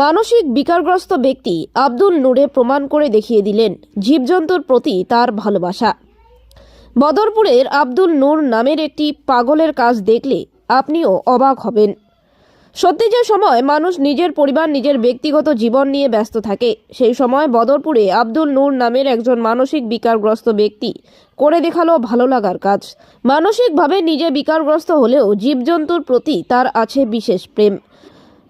মানসিক বিকারগ্রস্ত ব্যক্তি আব্দুল নূরে প্রমাণ করে দেখিয়ে দিলেন জীবজন্তুর প্রতি তার ভালোবাসা। বদরপুরের আব্দুল নূর নামের একটি পাগলের কাজ দেখলে আপনিও অবাক হবেন। সত্যি যে সময় মানুষ নিজের পরিবার, নিজের ব্যক্তিগত জীবন নিয়ে ব্যস্ত থাকে, সেই সময় বদরপুরে আব্দুল নূর নামের একজন মানসিক বিকারগ্রস্ত ব্যক্তি করে দেখাল ভালো লাগার কাজ। মানসিকভাবে নিজে বিকারগ্রস্ত হলেও জীবজন্তুর প্রতি তার আছে বিশেষ প্রেম।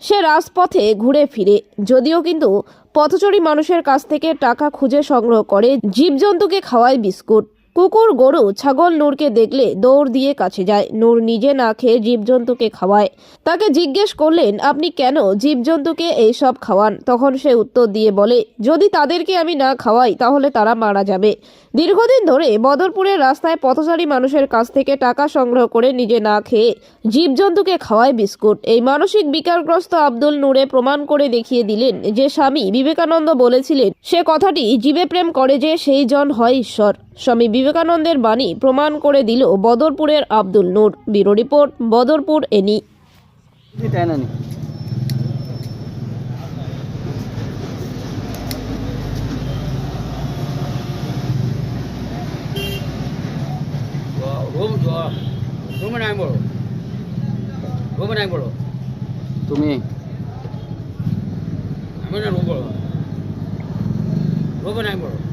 সে রাজপথে ঘুরে ফিরে। যদিও কিন্তু পথচরী মানুষের কাছ থেকে টাকা খুঁজে সংগ্রহ করে জীবজন্তুকে খাওয়ায় বিস্কুট। কুকুর, গরু, ছাগল নূরকে দেখলে দৌড় দিয়ে কাছে যায়। নূর নিজে না খেয়ে জীবজন্তুকে খাওয়ায়। তাকে জিজ্ঞেস করলেন, আপনি কেন জীবজন্তুকে এইসব খাওয়ান? তখন সে উত্তর দিয়ে বলে, যদি তাদেরকে আমি না খাওয়াই, তাহলে তারা মারা যাবে। দীর্ঘদিন ধরে বদরপুরের রাস্তায় পথচারী মানুষের কাছ থেকে টাকা সংগ্রহ করে নিজে না খেয়ে জীবজন্তুকে খাওয়ায় বিস্কুট। এই মানসিক বিকারগ্রস্ত আব্দুল নূরে প্রমাণ করে দেখিয়ে দিলেন যে স্বামী বিবেকানন্দ বলেছিলেন, সে কথাটি জীবে প্রেম করে যে সেই জন হয় ঈশ্বর। স্বামী বিবেকানন্দের বাণী প্রমাণ করে দিল বদরপুরের আব্দুল নূর। ব্যুরো রিপোর্ট বদরপুর এনি তুমি? আমি না রুম বড় রুমে নাই বড়